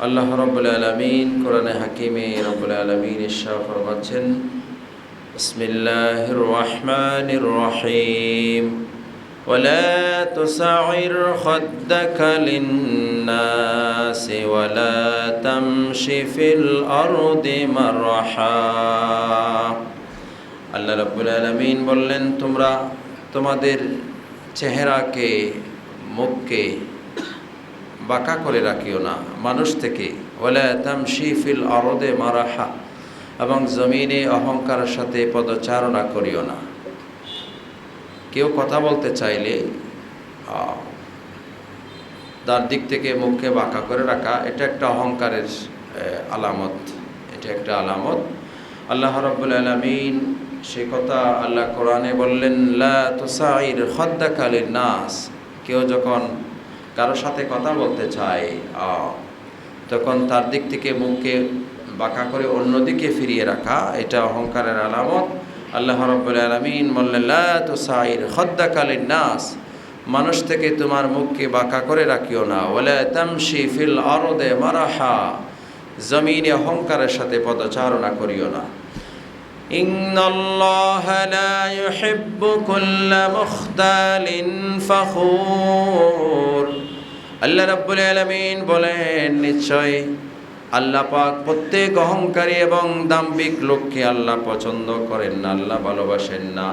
আল্লাহ রব্বুল আলমিন কোরআনে হাকিমে রব্বুল আলমিন ইশা ফরমাচ্ছেন বিসমিল্লাহির রহমানির রহিম ولا تسعر خدك للناس ولا تمش في الأرض مرحا আল্লাহ রাব্বুল আলামিন বললেন তোমরা তোমাদের চেহারাকে মুখকে বাঁকা করে রাখিও না। মানুষ থেকে ফিল অরদে মারাহা এবং জমিনে অহংকারের সাথে পদচারণা করিও না। কেউ কথা বলতে চাইলে তার দিক থেকে মুখকে বাঁকা করে রাখা, এটা একটা অহংকারের আলামত। এটা একটা আলামত। আল্লাহ রব্বুল আলমিন সে কথা আল্লাহ কোরআনে বললেন, লা তুসাইর খদ্দাকালীর নাস কেউ যখন কারোর সাথে কথা বলতে চায় আহ, তখন তার দিক থেকে মুখকে বাঁকা করে অন্যদিকে ফিরিয়ে রাখা এটা অহংকারের আলামত আল্লাহ রব্বুল আলমিন বললেন লা তুসাইর খদ্দাকালীর নাস মানুষ থেকে তোমার মুখকে বাঁকা করে রাখিও না ওলা তামশি ফিল আরদে মারাহা জমিনে অহংকারের সাথে পদচারণা করিও না إن الله لا يحب كل مختال فخور আল্লাহ রাব্বুল আলামিন বলেন নিশ্চয় আল্লাহ পাক প্রত্যেক অহংকারী এবং দাম্ভিক লোককে আল্লাহ পছন্দ করেন না আল্লাহ ভালোবাসেন না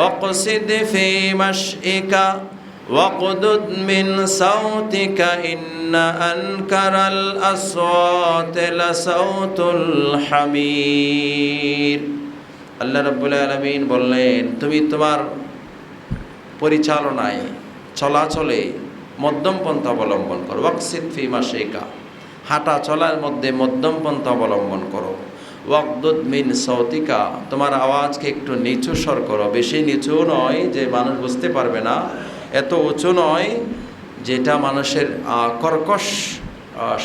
অকসিদ ফি মাশইকা وقدد من صوتك إن أنكر الأصوات لصوت الحمير আল্লাহ রব্বুল আলমিন বললেন তুমি তোমার পরিচালনায় চলাচলে মধ্যম পন্থা অবলম্বন করো। ওয়াকসিদ ফি মাসিকা হাঁটা চলার মধ্যে মধ্যম পন্থা অবলম্বন করো। ওয়াকদুদ মিন সৌতিকা তোমার আওয়াজকে একটু নিচু স্বর করো। বেশি নিচু নয় যে মানুষ বুঝতে পারবে না। এত উঁচু নয় যেটা মানুষের কর্কশ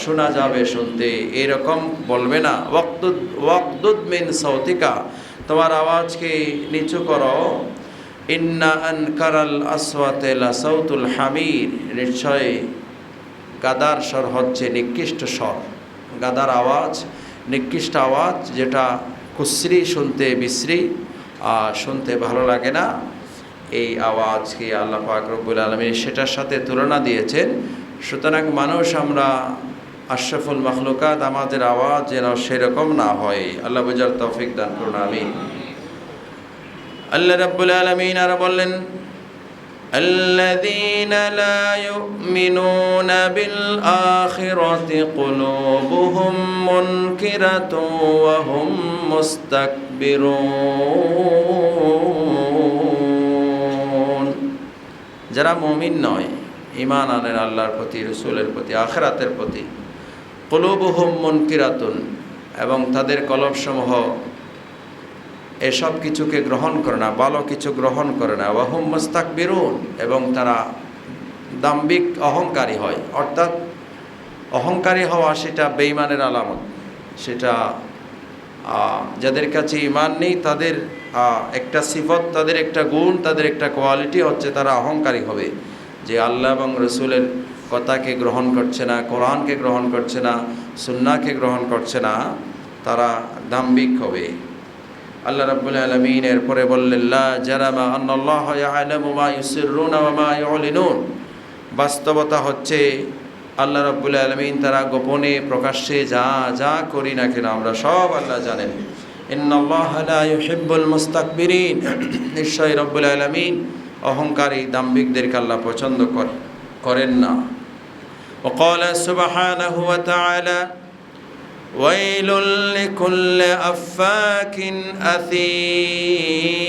শোনা যাবে শুনতে। এরকম বলবে না। ওয়াকদুদ ওয়াকদুদ মিন সৌতিকা তোমার আওয়াজকে নিচু করো। ইন্না আনকারাল আসওয়াতে লাসাউতুল হামির নিশ্চয় গাদার স্বর হচ্ছে নিকৃষ্ট স্বর। গাদার আওয়াজ, নিকৃষ্ট আওয়াজ যেটা কুশ্রী শুনতে বিশ্রী শুনতে ভালো লাগে না। এই আওয়াজকে আল্লাহ পাক রব্বুল আলমী সেটার সাথে তুলনা দিয়েছেন। সুতরাং মানুষ আমরা আশরাফুল মখলুকাত আমাদের আওয়াজ যেন সেরকম না হয়। আল্লাহ বুজার তৌফিক দান করুন, আমিন। আল্লাহ রাব্বুল আলামিন আর বললেন الذين لا يؤمنون بالآخرة قلوبهم منكرة وهم مستكبرون যারা মুমিন নয় ইমান আনেন আল্লাহর প্রতি রসুলের প্রতি আখরাতের প্রতি কলুবহুম মুনকিরাতুন এবং তাদের কলবসমূহ এসব কিছুকে গ্রহণ করে না, ভালো কিছু গ্রহণ করে না। ওয়াহুম মোস্তাক বেরুন এবং তারা দাম্বিক অহংকারী হয়। অর্থাৎ অহংকারী হওয়া সেটা বেইমানের আলামত। সেটা যাদের কাছে ইমান নেই, তাদের একটা সিফত, তাদের একটা গুণ, তাদের একটা কোয়ালিটি হচ্ছে তারা অহংকারী হবে। যে আল্লাহ এবং রসুলের কথাকে গ্রহণ করছে না, কোরআনকে গ্রহণ করছে না সুন্নাকে গ্রহণ করছে না, তারা দাম্বিক হবে। আল্লাহ রাব্বুল আলামিন এরপরে বললেন লা জারামা আন্নাল্লাহ ইয়ালামু মা ইউসিররুনা ওয়া মা ইউলিনুন বাস্তবতা হচ্ছে আল্লাহ রাব্বুল আলামিন তারা গোপনে প্রকাশ্যে যা যা করি না কেন আমরা সব আল্লাহ জানেন ইন্নাল্লাহ লা ইউহিব্বুল মুস্তাকবিরিন নিশ্চয়ই রব্বুল আলামিন অহংকারী দাম্ভিকদেরকে আল্লাহ পছন্দ করে করেন না وقال سبحانه وتعالى ويل لكل أفاك أثيم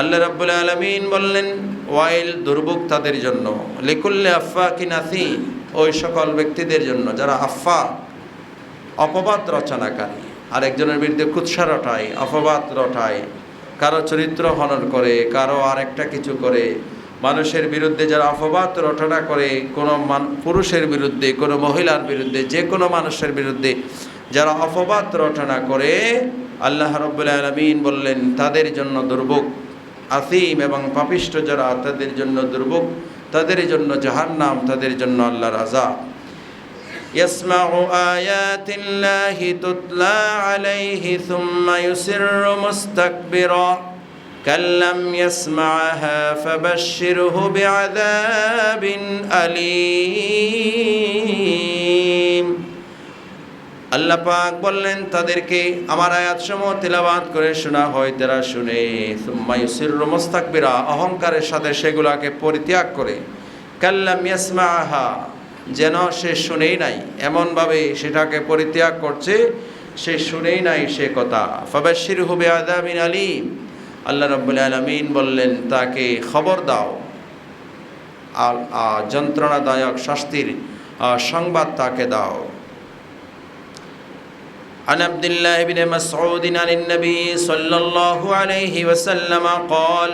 আল্লাহ রাব্বুল আলামিন বললেন ওয়াইল দুর্ভোগ তাদের জন্য লিকুল্লে আফাকিন আথিম ওই সকল ব্যক্তিদের জন্য যারা আফা অপবাদ রচনাকারী আরেকজনের বিরুদ্ধে কুৎসা রটায় অপবাদ রটায় কারো চরিত্র হনন করে কারো আরেকটা কিছু করে মানুষের বিরুদ্ধে যারা অপবাদ রটনা করে কোনো মান পুরুষের বিরুদ্ধে কোনো মহিলার বিরুদ্ধে যে কোনো মানুষের বিরুদ্ধে যারা অপবাদ রটনা করে আল্লাহ রব্বুল আলমিন বললেন তাদের জন্য দুর্ভোগ আসিম এবং পাপিষ্ট যারা তাদের জন্য দুর্ভোগ তাদের জন্য জাহান্নাম তাদের জন্য আল্লাহর আজাব يسمع آيات الله تتلى عليه ثم يسر مستكبرا كأن لم يسمعها فبشره بعذاب أليم আল্লাহ পাক বললেন তাদেরকে আমার আয়াতসমূহ তেলাবাদ করে শোনা হয় তারা শুনে সুম্মায়ুসির মোস্তাকবিরা অহংকারের সাথে সেগুলাকে পরিত্যাগ করে কাল্লাম ইয়াসমাহা যেন সে শুনেই নাই এমনভাবে সেটাকে পরিত্যাগ করছে সে শুনেই নাই সে কথা ফাবাশির হবে আদামিন আলিম আল্লাহ রব্বুল আলমিন বললেন তাকে খবর দাও আর আর যন্ত্রণাদায়ক শাস্তির আহ, সংবাদ তাকে দাও عن عبد الله بن مسعود عن النبي صلى الله عليه وسلم قال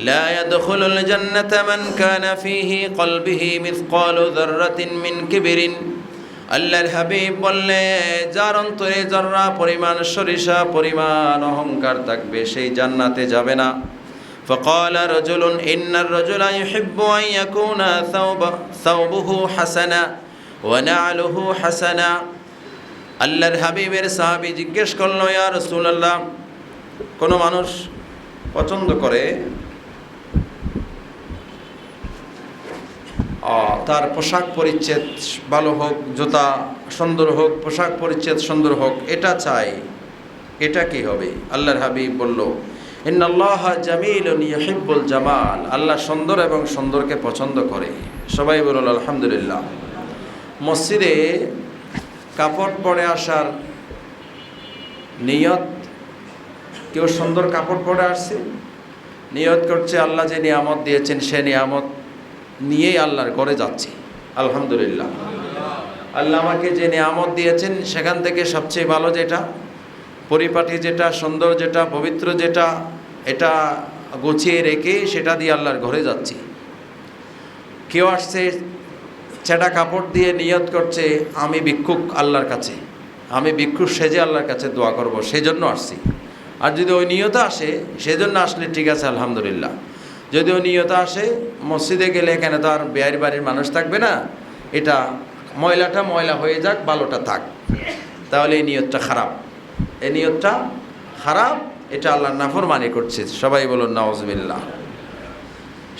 لا يدخل الجنة من كان فيه قلبه مثقال ذرة من كبر আল্লাহর হাবিব বললে যার অন্তরে জর্রা পরিমাণ সরিষা পরিমাণ অহংকার থাকবে সেই জান্নাতে যাবে না فقال رجل إن الرجل يحب أن يكون ثوب ثوبه حسنا ونعله حسنا আল্লাহর হাবিবের সাহাবি জিজ্ঞেস করলো ইয়া রসুল্লাহ কোনো মানুষ পছন্দ করে তার পোশাক পরিচ্ছেদ ভালো হোক, জুতা সুন্দর হোক, পোশাক পরিচ্ছেদ সুন্দর হোক, এটা চাই। এটা কি হবে? আল্লাহর হাবিব বলল, ইন্নাল্লাহ জামিলুন ইউহিব্বুল জামাল। আল্লাহ সুন্দর এবং সুন্দরকে পছন্দ করে। সবাই বলল, আলহামদুলিল্লাহ। মসজিদে কাপড় পরে আসার নিয়ত, কেউ সুন্দর কাপড় পরে আসছে? নিয়ত করছে, আল্লাহ যে নিয়ামত দিয়েছেন, সে নিয়ামত নিয়েই আল্লাহর ঘরে যাচ্ছি। আলহামদুলিল্লাহ। আল্লাহ আমাকে যে নিয়ামত দিয়েছেন, সেখান থেকে সবচেয়ে ভালো যেটা, পরিপাটি যেটা, সুন্দর যেটা, পবিত্র যেটা, এটা গুছিয়ে রেখে সেটা দিয়ে আল্লাহর ঘরে যাচ্ছি। কেউ আসছে, ছেঁড়া কাপড় দিয়ে নিয়ত করছে, আমি ভিক্ষুক আল্লাহর কাছে। আমি ভিক্ষুক সেজে আল্লাহর কাছে দোয়া করব, সেজন্য আসছি। আর যদি ওই নিয়ত আসে, সেজন্য আসলে ঠিক আছে, আলহামদুলিল্লাহ। যদি ওই নিয়ত আসে, মসজিদে গেলে এখানে তো আর বেয়ার বাড়ির মানুষ থাকবে না। এটা ময়লাটা ময়লা হয়ে যাক ভালোটা থাক। তাহলে এই নিয়তটা খারাপ। এই নিয়তটা খারাপ, এটা আল্লাহর নাফরমানি করছে। সবাই বলুন নওয়াজবিল্লাহ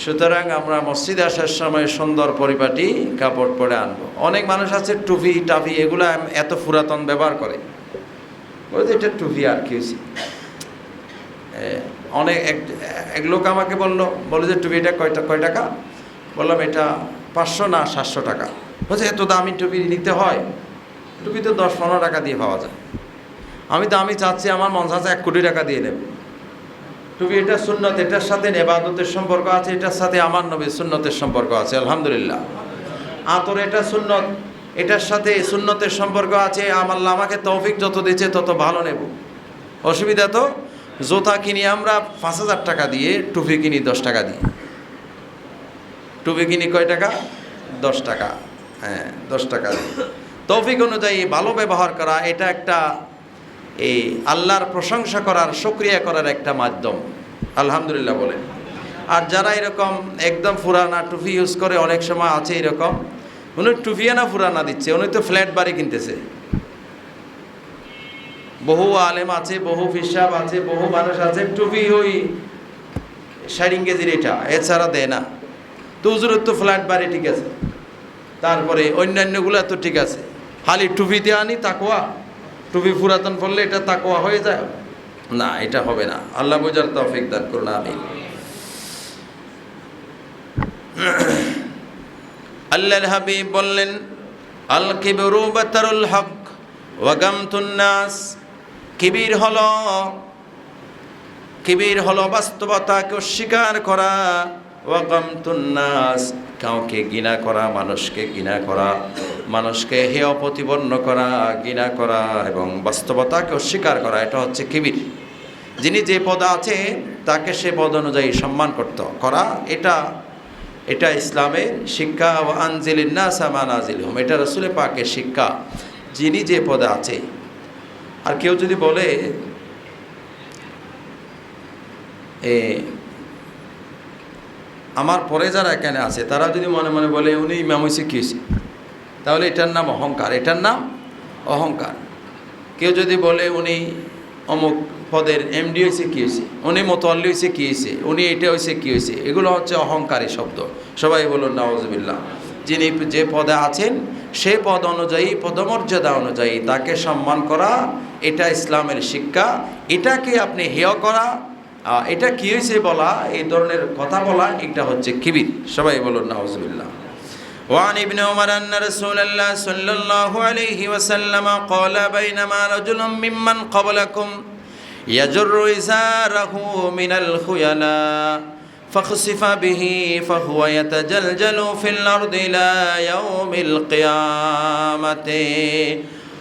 সুতরাং আমরা মসজিদে আসার সময় সুন্দর পরিপাটি কাপড় পরে আনব। অনেক মানুষ আছে টুপি, টাফি, এগুলো এত পুরাতন ব্যবহার করে। বলে এটা টুপি আর কি হয়েছে অনেক এক লোক আমাকে বলল বলে যে টুপি এটা কয়টা কয় টাকা? বললাম, এটা পাঁচশো না সাতশো টাকা। বলছে, এত দামি টুপি নিতে হয়, টুপি তো দশ পনেরো টাকা দিয়ে পাওয়া যায়। আমি তো আমি চাচ্ছি, আমার মন চাচ্ছে এক কোটি টাকা দিয়ে নেব। টুপি এটা সুন্নত, এটার সাথে নেবাদতের সম্পর্ক আছে, এটার সাথে আমার নবীর সুন্নতের সম্পর্ক আছে, আলহামদুলিল্লাহ। আতর এটা সুন্নত, এটার সাথে সুন্নতের সম্পর্ক আছে আমার আমাকে তৌফিক যত দিচ্ছে তত ভালো নেব। অসুবিধা তো জোতা কিনি আমরা পাঁচ হাজার টাকা দিয়ে, টুপি কিনি দশ টাকা দিয়ে। টুপি কিনি কয় টাকা? দশ টাকা। হ্যাঁ দশ টাকা দিয়ে। তৌফিক অনুযায়ী ভালো ব্যবহার করা, এটা একটা এই আল্লাহর প্রশংসা করার সক্রিয়া করার একটা মাধ্যম। আলহামদুলিল্লাহ বলে আর যারা এরকম একদম ফুরানা টুপি ইউজ করে, অনেক সময় আছে এরকম। উনি টুপিয়ানা ফুরানা দিচ্ছে, উনি তো ফ্ল্যাট বাড়ি কিনতেছে। বহু আলেম আছে, বহু ফিসাব আছে, বহু মানুষ আছে টুপি ওই ষাট এটা এছাড়া দেয় না। তো উজুরের তো ফ্ল্যাট বাড়ি ঠিক আছে। তারপরে অন্যান্যগুলো তো ঠিক আছে। খালি টুপিতে আনি তাকোয়া টুপি পুরাতন পড়লে এটা তাকোয়া হয়ে যায়। না, এটা হবে না। আল্লাহ বোঝার তৌফিক দান করুন আমি আল্লাহ হাবিব বললেন, আল কিবরু বাতারুল হক ওয়াগামতুন নাস। কিবির হল কিবির হল বাস্তবতাকে অস্বীকার করা। ওয়াগামতুন নাস কাউকে গিনা করা, মানুষকে গিনা করা, মানুষকে হেয় প্রতিপন্ন করা গিনা করা এবং বাস্তবতাকে অস্বীকার করা, এটা হচ্ছে কিবির। যিনি যে পদ আছে, তাকে সে পদ অনুযায়ী সম্মান করতে, করা, এটা এটা ইসলামের শিক্ষা ও আনজিলিন্না সামান আজিল হোম এটা রসুলে পাকের শিক্ষা। যিনি যে পদে আছে আর কেউ যদি বলে, এ, আমার পরে যারা এখানে আছে, তারা যদি মনে মনে বলে, উনি ইমাম হয়েছে কী হয়েছে তাহলে এটার নাম অহংকার, এটার নাম অহংকার। কেউ যদি বলে, উনি অমুক পদের এমডি হয়েছে কী হয়েছে উনি মোতল্লি হয়েছে কী হয়েছে উনি এটা হয়েছে কী হয়েছে এগুলো হচ্ছে অহংকারী শব্দ। সবাই বলুন নওয়াজবিল্লাহ যিনি যে পদে আছেন সে পদ অনুযায়ী পদমর্যাদা অনুযায়ী তাকে সম্মান করা এটা ইসলামের শিক্ষা এটাকে আপনি হেয় করা আহ, এটা কী হয়েছে বলা এই ধরনের কথা বলা এটা হচ্ছে কিবির সবাই বলুন নওয়াজবিল্লাহ وعن ابن عمر أن رسول الله صلى الله عليه وسلم قال بينما رجل ممن قبلكم يجر إزاره من الخيلاء فخسف به فهو يتجلجل في الأرض إلى يوم القيامة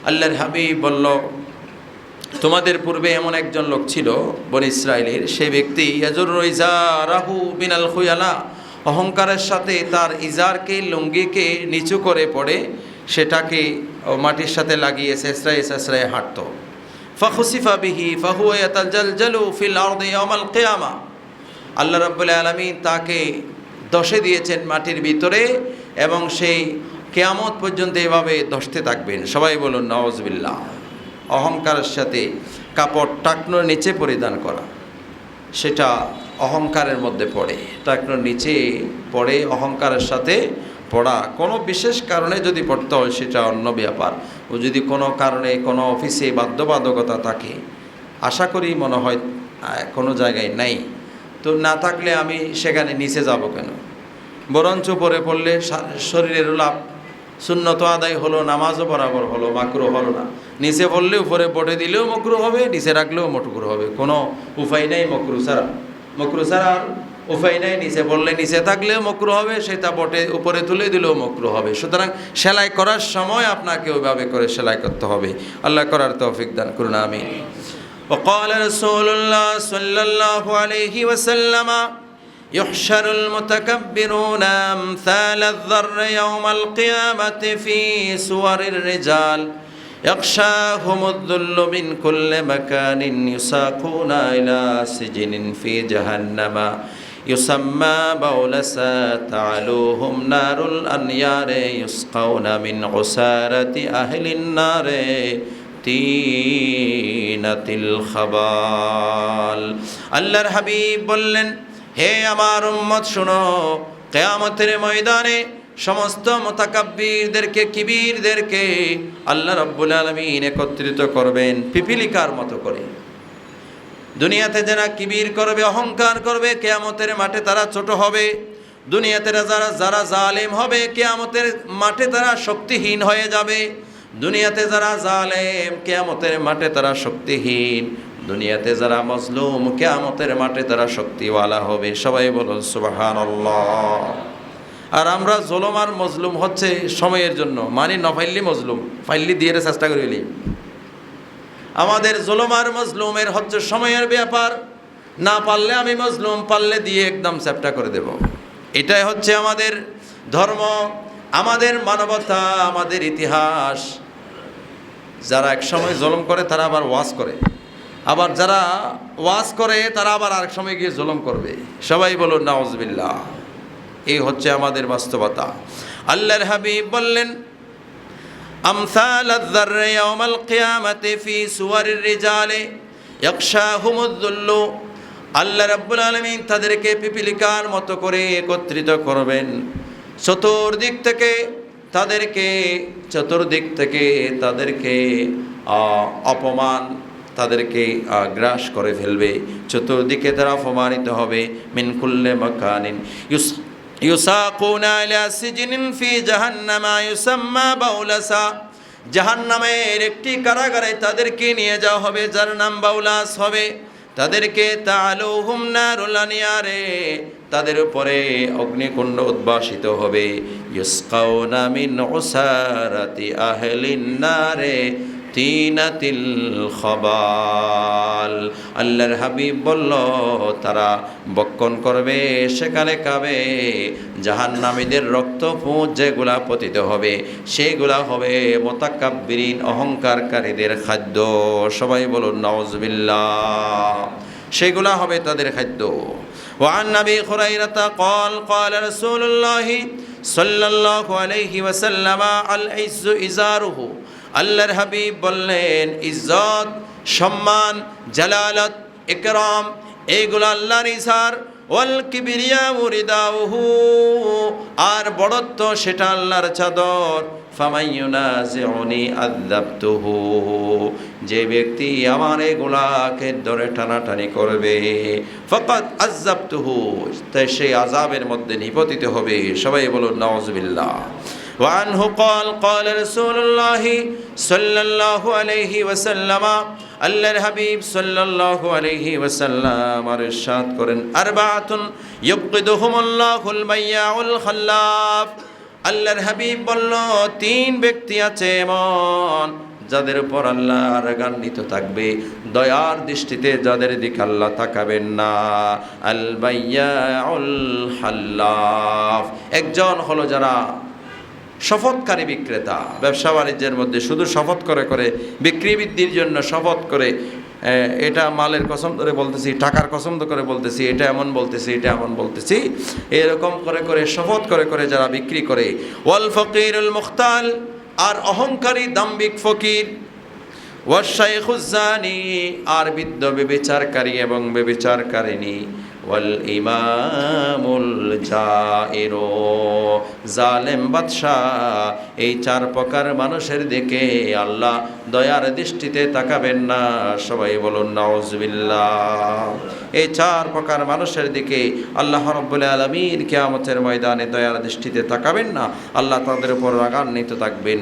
আল্লাহর হাবিব বলল তোমাদের পূর্বে এমন একজন লোক ছিল বন ইসরায়েলের সে ব্যক্তি ইয়াজুর রাহু বিনাল খুয়ালা অহংকারের সাথে তার ইজারকে লুঙ্গিকে নিচু করে পড়ে সেটাকে ও মাটির সাথে লাগিয়ে চেঁচড়ায় চেঁচড়ায় হাঁটত ফখুসিফা বিহি ফাহুয়াতাল জালজালু ফিল আরদি ইয়াউমাল কিয়ামা আল্লাহ রাব্বুল আলামিন তাকে দশে দিয়েছেন মাটির ভিতরে এবং সেই কেয়ামত পর্যন্ত এভাবে দশতে থাকবেন। সবাই বলুন নওয়াজবিল্লাহ অহংকারের সাথে কাপড় টাকনোর নিচে পরিধান করা, সেটা অহংকারের মধ্যে পড়ে। টাকনোর নিচে পড়ে, অহংকারের সাথে পড়া। কোনো বিশেষ কারণে যদি পড়তে হয়, সেটা অন্য ব্যাপার। ও যদি কোনো কারণে কোনো অফিসে বাধ্যবাধকতা থাকে, আশা করি মনে হয় কোনো জায়গায় নাই। তো না থাকলে আমি সেখানে নিচে যাব কেন? বরঞ্চ পরে পড়লে শরীরের লাভ শূন্যত আদায় হলো, নামাজও বরাবর হলো, মাকরু হলো না। নিচে পড়লে উপরে পটে দিলেও মকরু হবে, নিচে রাখলেও মটকুর হবে। কোনো উপায় নেই মকরু ছাড়া। মকরু ছাড়া আর উপায় নেই, নিচে পড়লে নিচে থাকলেও মকরু হবে, সেটা বটে, উপরে তুলে দিলেও মকরু হবে। সুতরাং সেলাই করার সময় আপনাকে ওইভাবে করে সেলাই করতে হবে। আল্লাহ করার তৌফিক দান করুন আমি وقال رسول الله صلى الله عليه وسلم يحشر المتكبرون أمثال الذر يوم القيامة في سور الرجال. يغشاهم الذل من كل مكان يساقون إلى سجن في جهنم. يسمى بولسا تعلوهم نار الأنيار يسقون من عسارة أهل النار. আল্লাহর হাবিব বললেন, হে আমার উম্মত, শোনো, কেয়ামতের ময়দানে সমস্ত মোতাকাব্বিরদেরকে, কিবিরদেরকে আল্লাহ রব্বুল আলমিন একত্রিত করবেন পিপিলিকার মতো করে। দুনিয়াতে যারা কিবির করবে, অহংকার করবে, কেয়ামতের মাঠে তারা ছোট হবে। দুনিয়াতে যারা যারা জালেম হবে, কেয়ামতের মাঠে তারা শক্তিহীন হয়ে যাবে। দুনিয়াতে যারা জালেম, কেয়ামতের মাঠে তারা শক্তিহীন। দুনিয়াতে যারা মজলুম, কেয়ামতের মাঠে তারা শক্তিওয়ালা হবে। সবাই বলুন সুবাহান আর আমরা জলম আর মজলুম হচ্ছে সময়ের জন্য। মানে নফাইল্লি মজলুম, ফাইল্লি দিয়ে চেষ্টা করিলি আমাদের জুলুম আর মজলুমের হচ্ছে সময়ের ব্যাপার। না পারলে আমি মজলুম, পারলে দিয়ে একদম চ্যাপ্টা করে দেব। এটাই হচ্ছে আমাদের ধর্ম। আমাদের মানবতা আমাদের ইতিহাস যারা এক সময় জলম করে তারা আবার ওয়াজ করে আবার যারা ওয়াজ করে তারা আবার আরেক সময় গিয়ে জলম করবে সবাই বলুন নাউজবিল্লাহ এই হচ্ছে আমাদের বাস্তবতা আল্লাহর হাবিব বললেন أمثال الذر يوم القيامة في سور الرجال يخشاهم الذل আল্লাহ রাব্বুল আলমিন তাদেরকে পিপিলিকার মতো করে একত্রিত করবেন চতুর্দিক থেকে তাদেরকে চতুর্দিক থেকে তাদেরকে আহ, অপমান তাদেরকে আহ, গ্রাস করে ফেলবে চতুর্দিকে তারা অপমানিত হবে মিনকুল্লে মাকানিন ইউস يساقون إلى سجن في جهنم يسمى بولسا জাহান্নামের একটি কারাগারে তাদেরকে নিয়ে যাওয়া হবে যার নাম বাউলাস হবে তাদেরকে তালুহুম নারুলানিয়ারে তাদের উপরে অগ্নিকুণ্ড উদ্ভাসিত হবে। ইউসকাউনা মিন ওসারাতি আহলিন নারে তিনাতিল খবাল আল্লাহর হাবিব বলল তারা বক্ষণ করবে সেখানে কাবে জাহান্নামীদের রক্ত পুঁজ যেগুলা পতিত হবে সেগুলা হবে মোতাকাব্বিরিন অহংকারকারীদের খাদ্য সবাই বলুন নওয়াজবিল্লাহ সেগুলা হবে তাদের খাদ্য وعن ابي هريره قال قال رسول الله সাল্লাল্লাহু আলাইহি ওয়াসাল্লামা আল ইজ্জু ইজারুহু আল্লাহর হাবিব বললেন, ইজ্জত, সম্মান, জালালত, একরম এইগুলো আল্লাহর ইসার ওয়াল কিবরিয়া মুরিদাউহু আর বড়ত্ব সেটা আল্লাহর চাদর। ফামাইয়ুনাজিউনি আযাবতুহু যে ব্যক্তি আমার এগুলাকে ধরে টানাটানি করবে ফাকাত আযাবতুহু তাই সেই আযাবের মধ্যে নিপতিত হবে। সবাই বলুন, নাউজুবিল্লাহ। وعنه قال قال رسول الله صلى الله عليه وسلم আল্লাহর হাবিব সাল্লাল্লাহু আলাইহি ওয়াসাল্লাম আর ইরশাদ করেন আরবাআতুন ইউকিদুহুমুল্লাহুল মাইয়াউল খাল্লাফ আল্লাহর হাবিব বলল তিন ব্যক্তি আছে এমন যাদের উপর আল্লাহ রাগান্বিত থাকবে দয়ার দৃষ্টিতে যাদের দিকে আল্লাহ তাকাবেন না আল বাইয়াউল হাল্লাফ একজন হলো যারা শপথকারী বিক্রেতা। ব্যবসা বাণিজ্যের মধ্যে শুধু শপথ করে করে বিক্রি বৃদ্ধির জন্য শপথ করে এটা মালের কসম ধরে বলতেছি, টাকার কসম করে বলতেছি, এটা এমন বলতেছি, এটা এমন বলতেছি। এরকম করে করে, শপথ করে করে যারা বিক্রি করে, ওয়াল ফকিরুল মুখতাল আর অহংকারী দাম্বিক ফকির ওয়াশাইখুজ্জানি আর বৃদ্ধ বেবিচারকারী এবং বেবিচারকারিণী ওয়াল ইমামুল জাইরো। জালেম বাদশাহ, এই চার প্রকার মানুষের দিকে আল্লাহ দয়ার দৃষ্টিতে তাকাবেন না। সবাই বলুন, নাউজবিল্লাহ। এই চার প্রকার মানুষের দিকে আল্লাহ রব্বুল আলমিন কেয়ামতের ময়দানে দয়ার দৃষ্টিতে তাকাবেন না। আল্লাহ তাদের উপর রাগান্বিত থাকবেন।